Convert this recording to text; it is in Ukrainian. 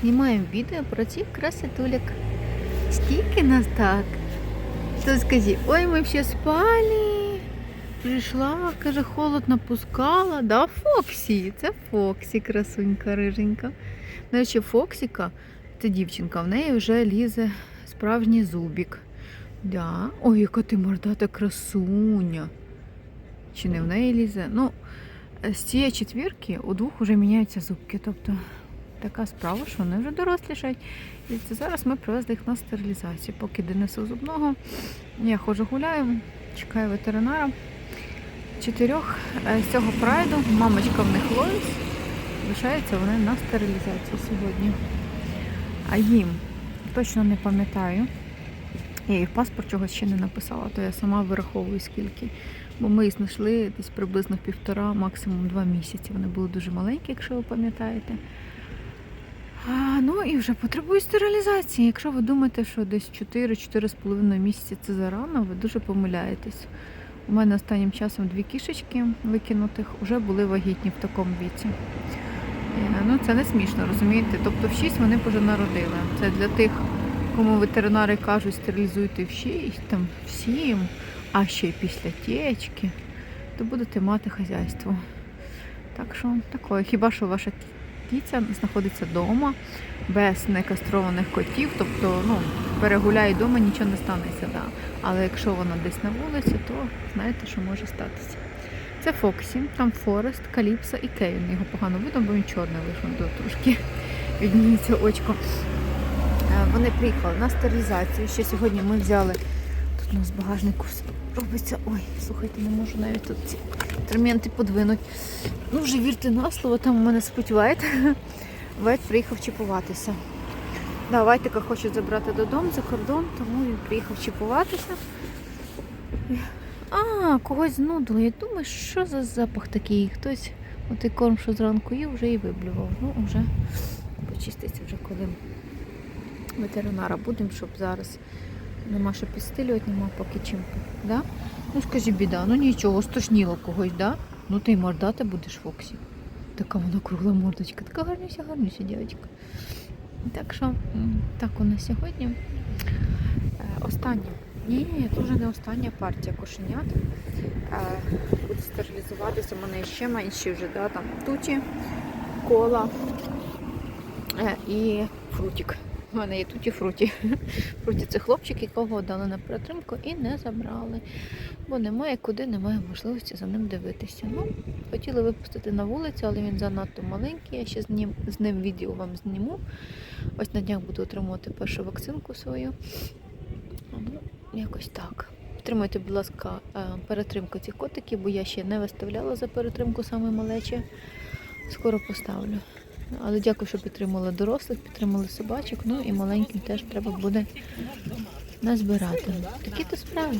знімаємо відео про цих красотулек. Скільки нас так? То скажи, ой, ми ще спали. Прийшла, каже, холодно пускала. Да, Фоксі. Це Фоксі, красунька, риженька. До речі, Фоксіка, це дівчинка, в неї вже лізе справжній зубік. Да. Ой, яка ти мордата красуня. Чи не в неї лізе? Ну, з цієї четвірки у двох вже міняються зубки. Тобто така справа, що вони вже дорослішають. І зараз ми привезли їх на стерилізацію. Поки Денису зубного, я ходжу гуляю, чекаю ветеринара. Чотирьох е, з цього прайду, мамочка в них Лоїс, лишаються вони на стерилізацію сьогодні. А їм точно не пам'ятаю. Я їх паспорт чогось ще не написала, то я сама вираховую скільки. Бо ми їх знайшли десь приблизно півтора, максимум два місяці. Вони були дуже маленькі, якщо ви пам'ятаєте. А, ну і вже потребують стерилізації. Якщо ви думаєте, що десь 4-4,5 місяці це зарано, ви дуже помиляєтесь. У мене останнім часом дві кішечки викинутих вже були вагітні в такому віці. Е, Ну, це не смішно, розумієте? Тобто в 6 вони вже народили. Це для тих, кому ветеринари кажуть, стерилізуйте в 6, там, в 7, а ще й після течки, то будете мати хазяйство. Так що такое. Хіба що ваша кіця знаходиться вдома без некастрованих котів, тобто ну, перегуляє вдома, нічого не станеться. Да. Але якщо вона десь на вулиці, то знаєте, що може статися. Це Фоксі, там Форест, Каліпса і Кевін. Його погано видно, бо він чорний вийшов трошки відніється очко. Е, Вони приїхали на стерилізацію. Ще сьогодні ми взяли. У нас багажнику робиться. Ой, слухайте, не можу навіть тут ці інструменти подвинути. Ну, вже вірте на слово, там у мене спить Вайт. Вайт приїхав чіпуватися. Да, Вайтика хоче забрати додому за кордон, тому він приїхав чіпуватися. А, когось знудило. Я думаю, що за запах такий? Хтось отий корм, що зранку їв, вже і виблював. Ну, вже почиститься вже коли ветеринара будемо, щоб зараз нема що підстилювати, нема поки чим. Да? Ну скажи, біда, ну нічого, стошніло когось, да? Ну ти й мордати будеш Фоксі. Така вона кругла мордочка, така гарнюся, гарнюся дівчинка. Так що так у нас сьогодні. Е, Остання. Ні, ні, це вже не остання партія кошенят. Е, Буде стерилізуватися. У мене ще менші вже, да, там туті, кола е, і фрутик. У мене є туті фруті. Фруті це хлопчик, якого дали на перетримку і не забрали. Бо немає куди, немає можливості за ним дивитися. Ну, хотіли випустити на вулицю, але він занадто маленький. Я ще з ним, з ним відео вам зніму. Ось на днях буду отримувати першу вакцинку свою. Ну, якось так. Підтримуйте, будь ласка, е, перетримку цих котиків, бо я ще не виставляла за перетримку саме малечі. Скоро поставлю. Але дякую, що підтримали дорослих, підтримали собачок. Ну і маленьким теж треба буде назбирати. Такі то справи.